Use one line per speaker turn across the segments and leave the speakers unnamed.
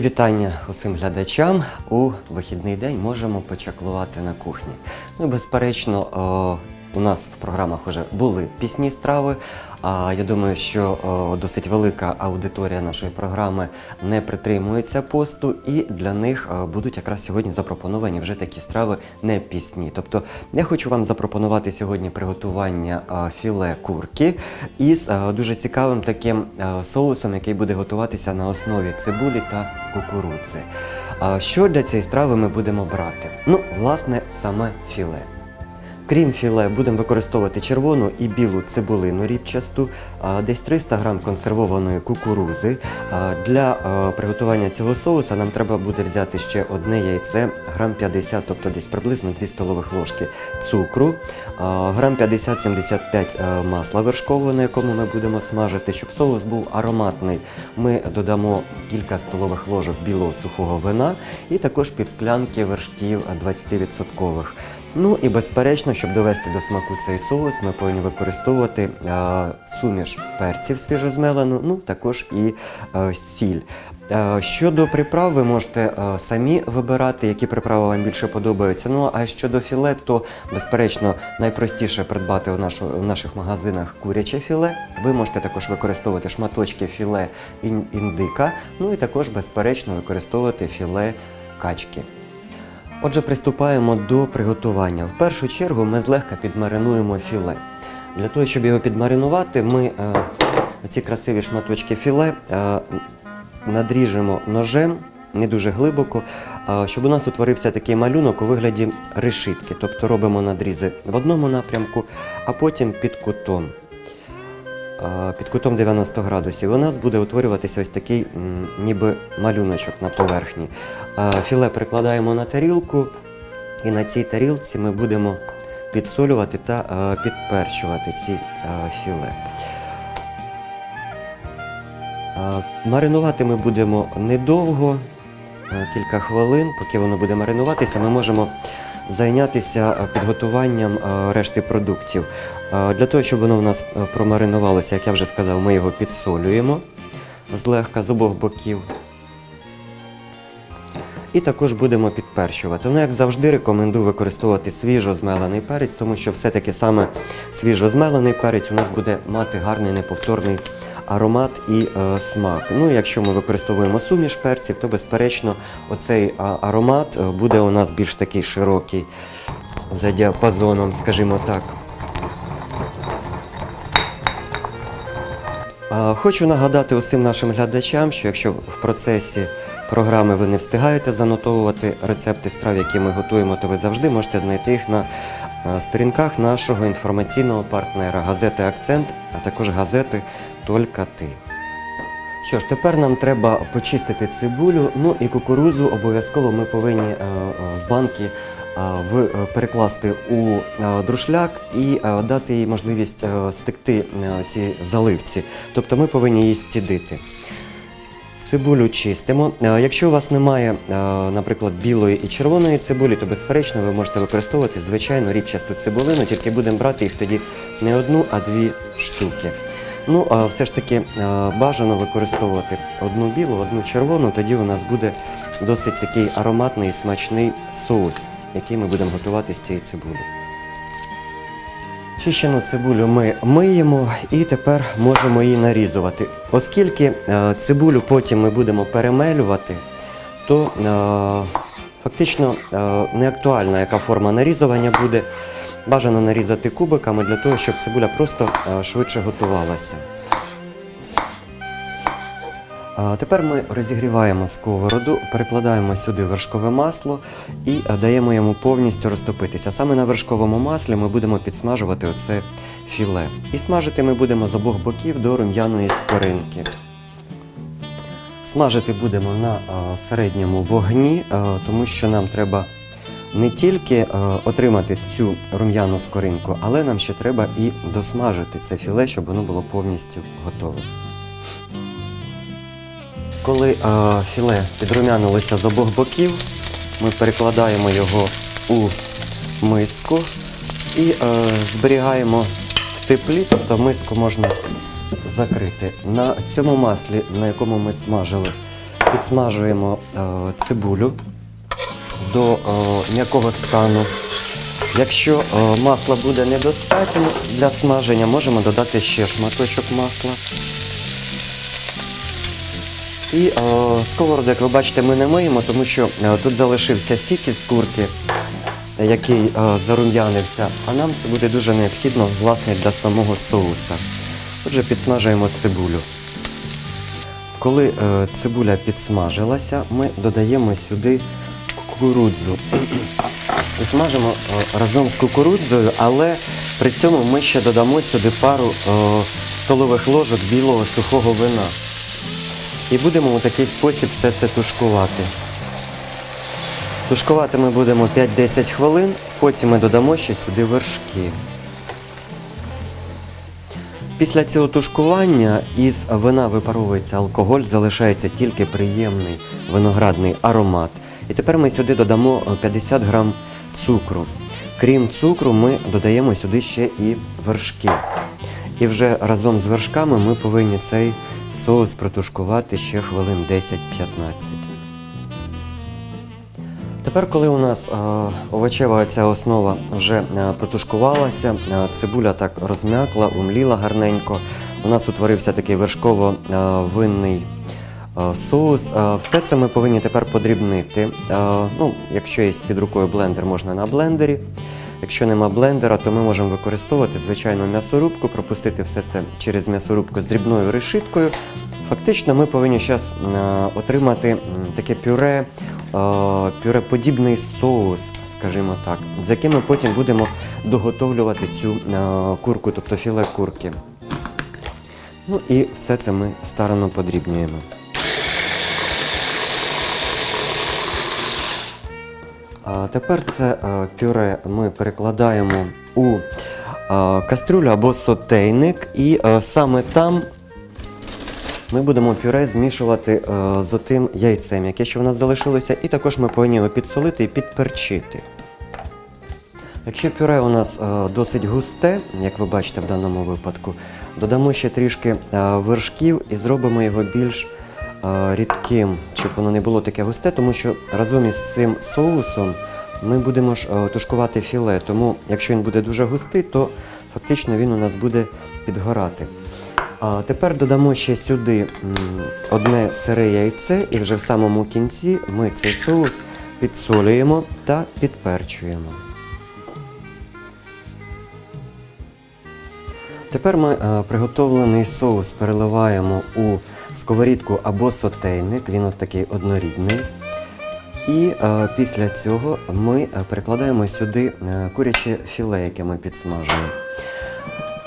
Вітання усім глядачам. У вихідний день можемо почаклувати на кухні. Ну безперечно, у нас в програмах вже були пісні страви. А я думаю, що досить велика аудиторія нашої програми не притримується посту, і для них будуть якраз сьогодні запропоновані вже такі страви не пісні. Тобто я хочу вам запропонувати сьогодні приготування філе курки із дуже цікавим таким соусом, який буде готуватися на основі цибулі та кукурудзи. Що для цієї страви ми будемо брати? Ну, власне, саме філе. Крім філе, будемо використовувати червону і білу цибулину рібчасту, десь 300 грам консервованої кукурузи. Для приготування цього соуса нам треба буде взяти ще одне яйце, грам 50, тобто десь приблизно 2 столових ложки цукру, грам 50-75 масла вершкового, на якому ми будемо смажити. Щоб соус був ароматний, ми додамо кілька столових ложок білого сухого вина і також півсклянки вершків 20%. Ну і безперечно, щоб довести до смаку цей соус, ми повинні використовувати е, суміш перців свіжозмелену, ну також і е, сіль. Е, щодо приправ, ви можете е, самі вибирати, які приправи вам більше подобаються. Ну а щодо філе, то безперечно найпростіше придбати у, нашу, в наших магазинах куряче філе. Ви можете також використовувати шматочки філе ін- індика, ну і також безперечно використовувати філе качки. Отже, приступаємо до приготування. В першу чергу ми злегка підмаринуємо філе. Для того, щоб його підмаринувати, ми е, ці красиві шматочки філе е, надріжемо ножем не дуже глибоко, е, щоб у нас утворився такий малюнок у вигляді решітки. Тобто робимо надрізи в одному напрямку, а потім під кутом. Під кутом 90 градусів. У нас буде утворюватися ось такий ніби малюночок на поверхні. Філе прикладаємо на тарілку, і на цій тарілці ми будемо підсолювати та підперчувати ці філе. Маринувати ми будемо недовго, кілька хвилин, поки воно буде маринуватися, ми можемо зайнятися е, підготуванням е, решти продуктів. Е, Для того, щоб воно в нас промаринувалося, як я вже сказав, ми його підсолюємо злегка з обох боків. І також будемо підперчувати. Ну, як завжди, рекомендую використовувати свіжо змелений перець, тому що все-таки саме свіжо змелений перець у нас буде мати гарний неповторний аромат і е, смак. Ну, якщо ми використовуємо суміш перців, то безперечно оцей аромат е, буде у нас більш такий широкий за діапазоном, скажімо так. Хочу нагадати усім нашим глядачам, що якщо в процесі програми ви не встигаєте занотовувати рецепти страв, які ми готуємо, то ви завжди можете знайти їх на е, сторінках нашого інформаційного партнера газети Акцент, а також газети Толька ти. Що ж, тепер нам треба почистити цибулю, ну і кукурудзу обов'язково ми повинні е, е, з банки е, перекласти у друшляк і дати їй можливість стекти ці заливці. Тобто ми повинні її стідити. Цибулю чистимо. Якщо у вас немає, наприклад, білої і червоної цибулі, то безперечно ви можете використовувати звичайну рібчасту цибулину, тільки будемо брати їх тоді не одну, а дві штуки. Ну, а все ж таки е, бажано використовувати одну білу, одну червону, тоді у нас буде досить такий ароматний і смачний соус, який ми будемо готувати з цієї цибулі. Чищену цибулю ми миємо і тепер можемо її нарізувати. Оскільки е, цибулю потім ми будемо перемелювати, то е, фактично не актуальна, яка форма нарізування буде. Бажано нарізати кубиками для того, щоб цибуля просто е, швидше готувалася. Тепер ми розігріваємо сковороду, перекладаємо сюди вершкове масло і е, даємо йому повністю розтопитися. Саме на вершковому маслі ми будемо підсмажувати оце філе. І смажити ми будемо з обох боків до рум'яної скоринки. Смажити будемо на е, середньому вогні, е, тому що нам треба не тільки е, отримати цю рум'яну скоринку, але нам ще треба і досмажити це філе, щоб воно було повністю готове. Коли е, філе підрумянилося з обох боків, ми перекладаємо його у миску і е, зберігаємо в теплі, тобто миску можна закрити. На цьому маслі, на якому ми смажили підсмажуємо цибулю до е, м'якого стану. Якщо е, масла буде недостатньо для смаження, можемо додати ще шматочок масла. І е, сковороду, як ви бачите, ми не миємо, тому що тут залишився сік із курки, який зарум'янився, а нам це буде дуже необхідно власне для самого соуса. Отже, підсмажуємо цибулю. Коли цибуля підсмажилася, ми додаємо сюди кукурудзу. Смажимо е, разом з кукурудзою, але при цьому ми ще додамо сюди пару е, столових ложок білого сухого вина. І будемо у такий спосіб все це тушкувати. Тушкувати ми будемо 5-10 хвилин, потім ми додамо ще сюди вершки. Після цього тушкування із вина випаровується алкоголь, залишається тільки приємний виноградний аромат. І тепер ми сюди додамо е, 50 грам цукру. Крім цукру, ми додаємо сюди ще і вершки. І вже разом з вершками ми повинні цей соус протушкувати ще хвилин 10-15. Тепер, коли у нас е, овочева ця основа вже е, протушкувалася, е, цибуля так розм'якла, умліла гарненько. У нас утворився такий вершково-винний е, соус. Е, все це ми повинні тепер подрібнити. Е, ну, якщо є під рукою блендер, можна на блендері. Якщо нема блендера, то ми можемо використовувати звичайну м'ясорубку, пропустити все це через м'ясорубку з дрібною решиткою. Фактично, ми повинні зараз отримати таке пюре, е, пюреподібний соус, скажімо так, з яким ми потім будемо доготовлювати цю е, курку, тобто філе курки. Ну і все це ми старано подрібнюємо. Тепер це е, пюре ми перекладаємо у е, кастрюлю або сотейник, і е, саме там ми будемо пюре змішувати з отим яйцем, яке ще в нас залишилося, і також ми повинні його підсолити і підперчити. Якщо пюре у нас досить густе, як ви бачите в даному випадку, додамо ще трішки вершків і зробимо його більш рідким, щоб воно не було таке густе, тому що разом із цим соусом ми будемо е, тушкувати філе. Тому якщо він буде дуже густий, то фактично він у нас буде підгорати. А тепер додамо ще сюди одне сире яйце, і вже в самому кінці ми цей соус підсолюємо та підперчуємо. Тепер ми е, приготовлений соус переливаємо у сковорідку або сотейник, він от такий однорідний. І е, після цього ми е, перекладаємо сюди е, куряче філе, яке ми підсмажили.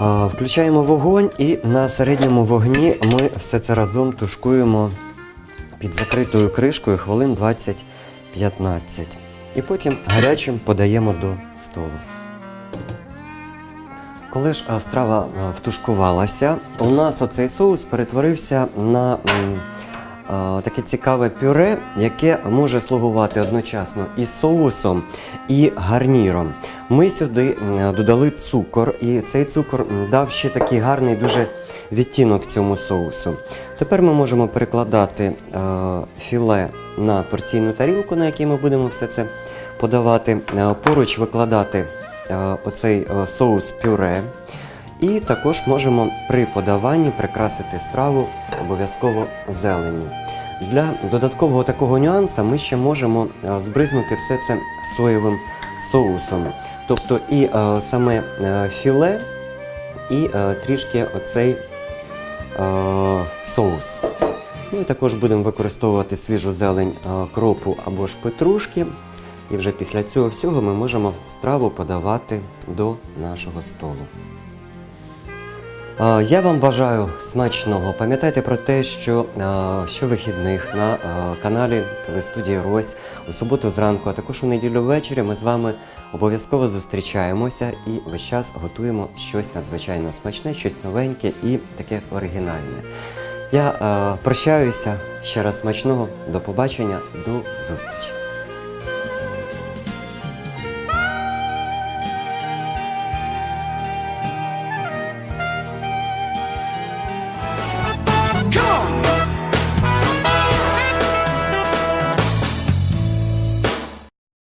Е, Включаємо вогонь і на середньому вогні ми все це разом тушкуємо під закритою кришкою хвилин 20-15. І потім гарячим подаємо до столу. Коли ж е, страва е, втушкувалася, у нас оцей соус перетворився на е, таке цікаве пюре, яке може слугувати одночасно і соусом, і гарніром. Ми сюди додали цукор, і цей цукор дав ще такий гарний дуже відтінок цьому соусу. Тепер ми можемо перекладати філе на порційну тарілку, на якій ми будемо все це подавати. Поруч викладати оцей е, соус пюре. І також можемо при подаванні прикрасити страву обов'язково зеленню. Для додаткового такого нюанса ми ще можемо е, збризнути все це соєвим соусом. Тобто і е, саме е, філе, і е, трішки оцей е, соус. Ну також будемо використовувати свіжу зелень е, кропу або ж петрушки. І вже після цього всього ми можемо страву подавати до нашого столу. Я вам бажаю смачного. Пам'ятайте про те, що щовихідних на каналі телестудії Рось у суботу зранку, а також у неділю ввечері ми з вами обов'язково зустрічаємося і весь час готуємо щось надзвичайно смачне, щось новеньке і таке оригінальне. Я прощаюся ще раз смачного. До побачення, до зустрічі.